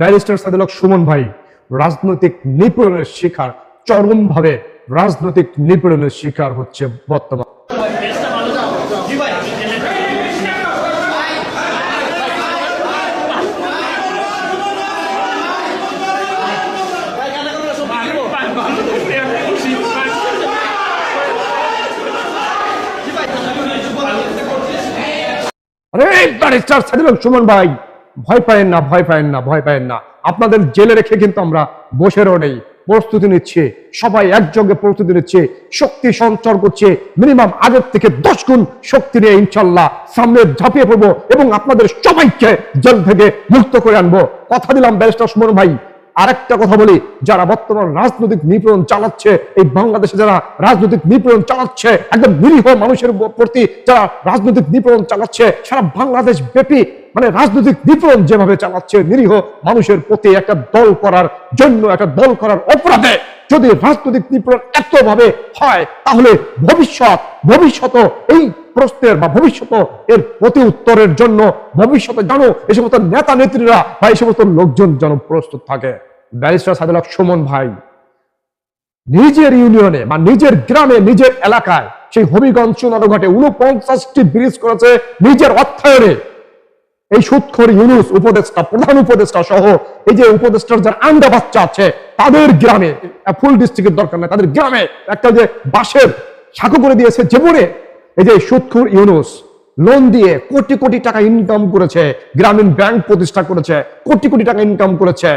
Barrister সাদেলক Suman ভাই, রাজনৈতিক নিপীড়নের শিকার। চরমভাবে রাজনৈতিক নিপীড়নের শিকার হচ্ছে বর্তমান। আরে, ব্যারিস্টার সাদিলক সুমন ভাই! ভয় পায়েন না, ভয় পায়েন না, ভয় পায়েন না। আপনাদের জেলে রেখে কিন্তু আমরা বসেরও নেই। প্রস্তুতি নিচ্ছে, সবাই একযোগে প্রস্তুতি নিচ্ছে, শক্তি সঞ্চর করছে, মিনিমাম আগের থেকে দশ গুণ শক্তি নিয়ে ইনশাল্লাহ সামনে ঝাঁপিয়ে পড়ব এবং আপনাদের সবাইকে জেল থেকে মুক্ত করে আনব। কথা দিলাম ব্যারিস্টার সুমন ভাই। আরেকটা কথা বলি, যারা বর্তমান রাজনৈতিক নিপীড়ন চালাচ্ছে, এই বাংলাদেশে যারা রাজনৈতিক নিপীড়ন চালাচ্ছে, একদম নিরীহ মানুষের প্রতি যারা রাজনৈতিক নিপীড়ন চালাচ্ছে, সারা বাংলাদেশ ব্যাপী মানে রাজনৈতিক নিপীড়ন যেভাবে চালাচ্ছে, নিরীহ মানুষের প্রতি একটা দল করার জন্য, একটা দল করার অপরাধে যদি রাজনৈতিক নিপীড়ন এতভাবে হয়, তাহলে ভবিষ্যৎ ভবিষ্যত এই প্রশ্নের বা ভবিষ্যৎ এর প্রতি উত্তরের জন্য, ভবিষ্যতে জানো এই সমস্ত নেতা নেত্রীরা বা এই সমস্ত লোকজন যেন প্রস্তুত থাকে। ব্যারিস্টার সাদুল্লাহ সুমন ভাই, নিজের ইউনিয়নে বা নিজের গ্রামে, নিজের এলাকায় সেই হবিগঞ্জ চুনারঘাটে উনপঞ্চাশটি ব্রিজ করেছে নিজের অর্থায়নে। এই সুৎখর ইউনুস উপদেষ্টা, প্রধান উপদেষ্টা সহ এই যে উপদেষ্টার যারা আন্ডা বাচ্চা আছে, তাদের গ্রামে ফুল ডিস্ট্রিক্টের দরকার নেই, তাদের গ্রামে একটা যে বাঁশের সাঁকো করে দিয়েছে জীবনে এই যে সুৎখুর ইউনুস লোন দিয়ে কোটি কোটি টাকা ইনকাম করেছে, গ্রামীণ ব্যাংক প্রতিষ্ঠা করেছে, কোটি কোটি টাকা ইনকাম করেছে।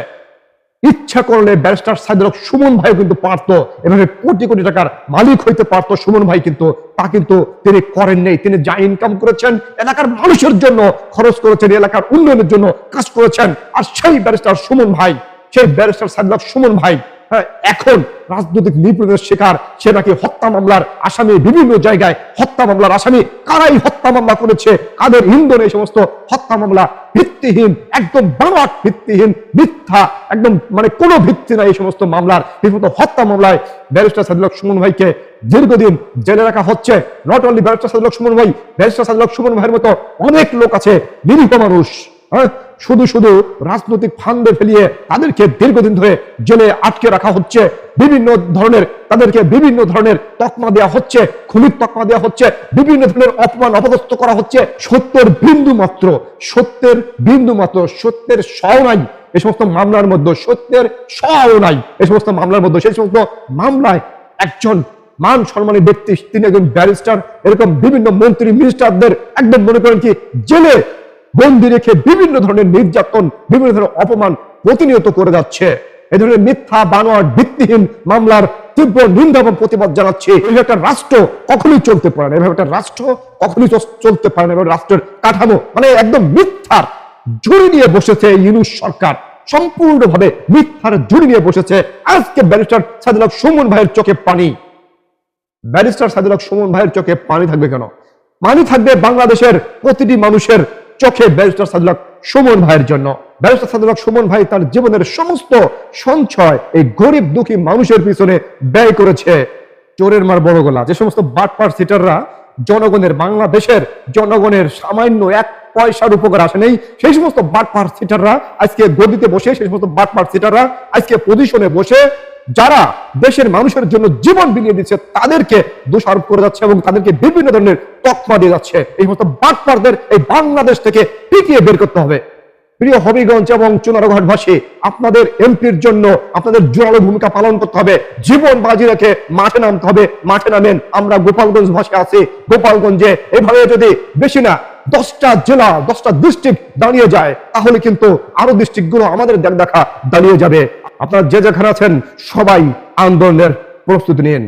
ইচ্ছা করলে ব্যারিস্টার সাইদুল সুমন ভাই কিন্তু পারতো। এভাবে কোটি কোটি টাকার মালিক হইতে পারতো সুমন ভাই কিন্তু। তা কিন্তু তিনি করেন নেই। তিনি যা ইনকাম করেছেন, এলাকার মানুষের জন্য খরচ করেছেন, এলাকার উন্নয়নের জন্য কাজ করেছেন। আর সেই ব্যারিস্টার সুমন ভাই, সেই ব্যারিস্টার সাইদুল সুমন ভাই এখন রাজনৈতিক নিপীড়নের শিকার, সে নাকি হত্যা মামলার আসামি, বিভিন্ন জায়গায় হত্যা মামলার আসামি। কারাই হত্যা মামলা করেছে? কাদের ইন্ধন এই সমস্ত হত্যা মামলা? ভিত্তিহীন, একদম বানোয়াট ভিত্তিহীন, মিথ্যা, একদম মানে কোনো ভিত্তি নাই এই সমস্ত মামলার। এই সমস্ত হত্যা মামলায় ব্যারিস্টার সাদিলক সুমন ভাইকে দীর্ঘদিন জেলে রাখা হচ্ছে। Not only barrister Sadilak Suman ভাই, ব্যারিস্টার সাদিলক সুমন ভাইয়ের মতো অনেক লোক আছে, নিরীহ মানুষ হ্যাঁ? শুধু শুধু রাজনৈতিক ফান্ডে ফেলিয়ে তাদেরকে দীর্ঘদিন ধরে জেলে আটকে রাখা হচ্ছে, বিভিন্ন ধরনের তাদেরকে বিভিন্ন ধরনের তকমা দেওয়া হচ্ছে, খুনির তকমা দেওয়া হচ্ছে, বিভিন্ন ধরনের অপমান অপদস্থ করা হচ্ছে। সত্যের বিন্দু মাত্র, সত্যের বিন্দু মাত্র, সত্যের সও নাই এই সমস্ত মামলার মধ্যে, সত্যের সও নাই এই সমস্ত মামলার মধ্যে। সেই সমস্ত মামলায় একজন মান সম্মানী ব্যক্তি, তিনি একজন ব্যারিস্টার, এরকম বিভিন্ন মন্ত্রী, মিনিস্টারদের একদম মনে করেন কি, জেলে বন্দি রেখে বিভিন্ন ধরনের নির্যাতন, বিভিন্ন ধরনের অপমান প্রতিনিয়ত করে যাচ্ছে। এই ধরনের মিথ্যা বানোয়ার ভিত্তিহীন মামলার তীব্র নিন্দা এবং প্রতিবাদ জানাচ্ছে। এই একটা রাষ্ট্র কখনোই চলতে পারে না। এভাবে একটা রাষ্ট্র কখনোই চলতে পারে না। এভাবে রাষ্ট্রের কাঠামো মানে একদম মিথ্যার জুড়ি নিয়ে বসেছে ইউনুস সরকার। সম্পূর্ণভাবে মিথ্যার জুড়ি নিয়ে বসেছে। আজকে ব্যারিস্টার সাদিলক সুমন ভাইয়ের চোখে পানি। ব্যারিস্টার সাদিলক সুমন ভাইয়ের চোখে পানি থাকবে কেন? পানি থাকবে বাংলাদেশের প্রতিটি মানুষের চোখে ব্যারিস্টার সাদুলক সুমন ভাইয়ের জন্য। ব্যারিস্টার সাদুলক সুমন ভাই তার জীবনের সমস্ত সঞ্চয় এই গরিব দুঃখী মানুষের পিছনে ব্যয় করেছে। চোরের মার বড় গলা। যে সমস্ত বাটপার সিটাররা জনগণের, বাংলাদেশের জনগণের সামান্য এক পয়সার উপকার আসে নেই। সেই সমস্ত বাটপার সিটাররা আজকে গদিতে বসে, সেই সমস্ত বাটপার সিটাররা আজকে পজিশনে বসে, যারা দেশের মানুষের জন্য জীবন বিলিয়ে দিচ্ছে, তাদেরকে দোষারোপ করে যাচ্ছে এবং তাদেরকে বিভিন্ন ধরনের তকমা দিয়ে যাচ্ছে। এই সমস্ত বাটপারদের এই বাংলাদেশ থেকে পিটিয়ে বের করতে হবে। প্রিয় হবিগঞ্জ এবং চুনারঘাটবাসী, আপনাদের এমপির জন্য আপনাদের জোরালো ভূমিকা পালন করতে হবে। জীবন বাজি রেখে মাঠে নামতে হবে। মাঠে নামেন। আমরা গোপালগঞ্জ ভাষে আছি। গোপালগঞ্জে এভাবে যদি বেশি না দশটা জেলা, দশটা ডিস্ট্রিক্ট দাঁড়িয়ে যায়। তাহলে কিন্তু আরও ডিস্ট্রিক্টগুলো আমাদের দেখ দেখা দাঁড়িয়ে যাবে। আপনারা যে যেখানে আছেন, সবাই আন্দোলনের প্রস্তুতি নিন।